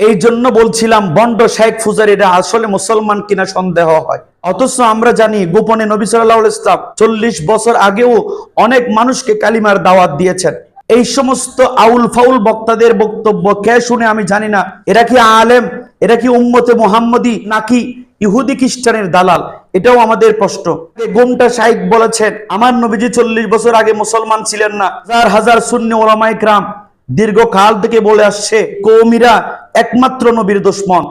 এই জন্য বলছিলাম, বন্ড শেখ ফুজারিরা আসলে মুসলমান কিনা সন্দেহ হয়। অথচ আমরা জানি, গোপনে নবী সাল্লাহ ইসলাম চল্লিশ বছর আগেও অনেক মানুষকে কালিমার দাওয়াত দিয়েছেন। এই সমস্ত আউল ফাউল বক্তাদের বক্তব্য কে শুনে আমি জানি না। এরা কি আলেম? এরা কি উম্মতে মোহাম্মদী নাকি ইহুদি খ্রিস্টানের দালাল? এটাও আমাদের প্রশ্ন। গোমটা শাইক বলেছেন, আমার নবীজি চল্লিশ বছর আগে মুসলমান ছিলেন না। হাজার হাজার শূন্য ওলামাই ক্রাম দীর্ঘকাল থেকে বলে আসছে, কৌমিরা একমাত্র নবীর দুশ্মন।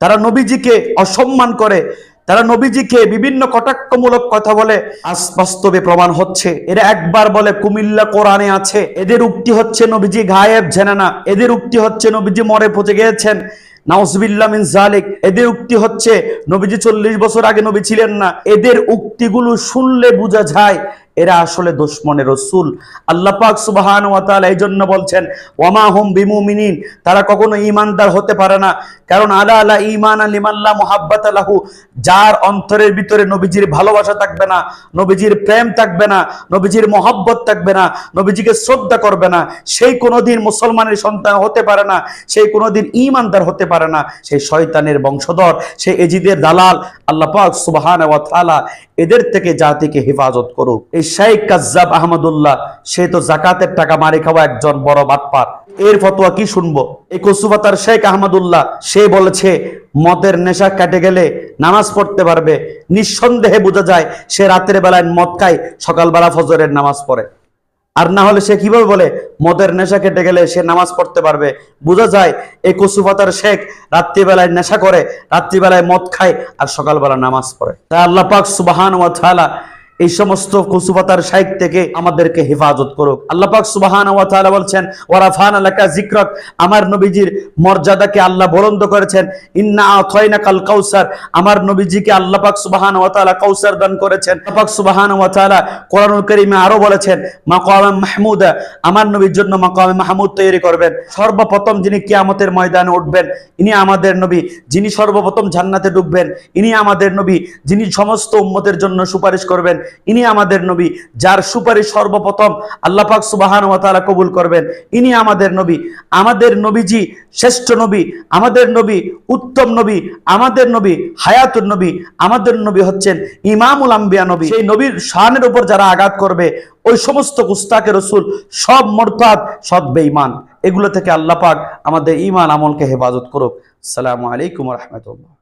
তারা নবীজিকে অসম্মান করে, তারা নবীজিকে বিভিন্ন কটাক্ষমূলক কথা বলে। বাস্তবে প্রমাণ হচ্ছে, এরা একবার বলে, কুমিল্লা কোরআনে আছে, এদের উক্তি হচ্ছে নবীজি গায়েব, জেনে না। এদের উক্তি হচ্ছে নবীজি মরে পচে গিয়েছেন। নাউজবিল্লা মিন জালিক এদের উক্তি হচ্ছে, নবীজি চল্লিশ বছর আগে নবী ছিলেন না। এদের উক্তিগুলো শুনলে বোঝা যায় এরা আসলে দুশ্মনের রসুল। আল্লাহ পাক সুবাহান ওয়া তাআলা এই জন্য বলছেন ওয়ামা হুম বিমুমিনিন তারা কখনো ঈমানদার হতে পারে না। কারণ, আলা আলা ঈমান লিমাল্লা মুহাব্বাত লাহু যার অন্তরের ভিতরে নবীজির ভালোবাসা থাকবে না, নবীজির প্রেম থাকবে না, নবীজির মহব্বত থাকবে না, নবীজিকে শ্রদ্ধা করবে না। সেই কোনোদিন মুসলমানের সন্তান হতে পারে না, সেই কোনোদিন ঈমানদার হতে পারে না। সেই শয়তানের বংশধর, সেই এজিদের দালাল, আল্লাহ পাক সুবহানাহু ওয়া তাআলা এদের থেকে জাতিকে হেফাজত করুক। এই শাইখ কাজ্জাব আহমদুল্লাহ, সে তো জাকাতের টাকা মারি খাওয়া একজন বড় বাটপার। এর ফতোয়া কি শুনব? এই কসুবাতার শেখ আহমদুল্লাহ, সে বলেছে, মদের নেশা কেটে গেলে নামাজ পড়তে পারবে। নিঃসন্দেহে বোঝা যায়, সে রাতের বেলায় মদ খায়, সকালবেলা ফজরের নামাজ পড়ে। আর না হলে সে কীভাবে বলে, মদের নেশা কেটে গেলে সে নামাজ পড়তে পারবে? বোঝা যায় এই কসুফাতার শেখ রাত্রিবেলায় নেশা করে, রাত্রিবেলায় মদ খায় আর সকালবেলা নামাজ পড়ে। তাই আল্লাহ পাক সুবাহান ওয়া তাআলা এই সমস্ত কসুফাতার শাইক থেকে আমাদেরকে হেফাজত করুক। আল্লাহ পাক সুবাহান বলছেন, ওয়ারাফান আলাকা যিকরাক। আমার নবীজির মর্যাদাকে আল্লাহ বুলন্দ করেছেন। ইন্না আতাইনা কাল কাউসার। আমার নবীজিকে আল্লাহ পাক সুবাহান ওয়া তাআলা কাউসার দান করেছেন। আল্লাহ পাক সুবাহান ওয়া তাআলা কোরআনুল কারীমে আরও বলেছেন মাকাম মাহমুদা। আমার নবীর জন্য মাকামে মাহমুদ তৈরি করবেন। সর্বপ্রথম যিনি কিয়ামতের ময়দানে উঠবেন, ইনি আমাদের নবী। যিনি সর্বপ্রথম জান্নাতে ঢুকবেন ইনি আমাদের নবী। যিনি সমস্ত উম্মতের জন্য সুপারিশ করবেন ইনি আমাদের নবী, যার সুপারিশ সর্বপ্রথম আল্লাহ পাক সুবাহান ওয়া তাআলা কবুল করবেন। ইনি আমাদের নবী, আমাদের নবীজি শ্রেষ্ঠ নবী, আমাদের নবী উত্তম নবী, আমাদের নবী হায়াতুর নবী, আমাদের নবী হচ্ছেন ইমামুল আম্বিয়া নবী। সেই নবীর শানের উপর যারা আঘাত করবে, ওই সমস্ত গুস্তাকে রসুল সব মর্তাদ, সব বেঈমান। এগুলো থেকে আল্লাহ পাক আমাদের ইমান আমলকে হেফাজত করুক। সালামু আলাইকুম রহমতুল্লাহ।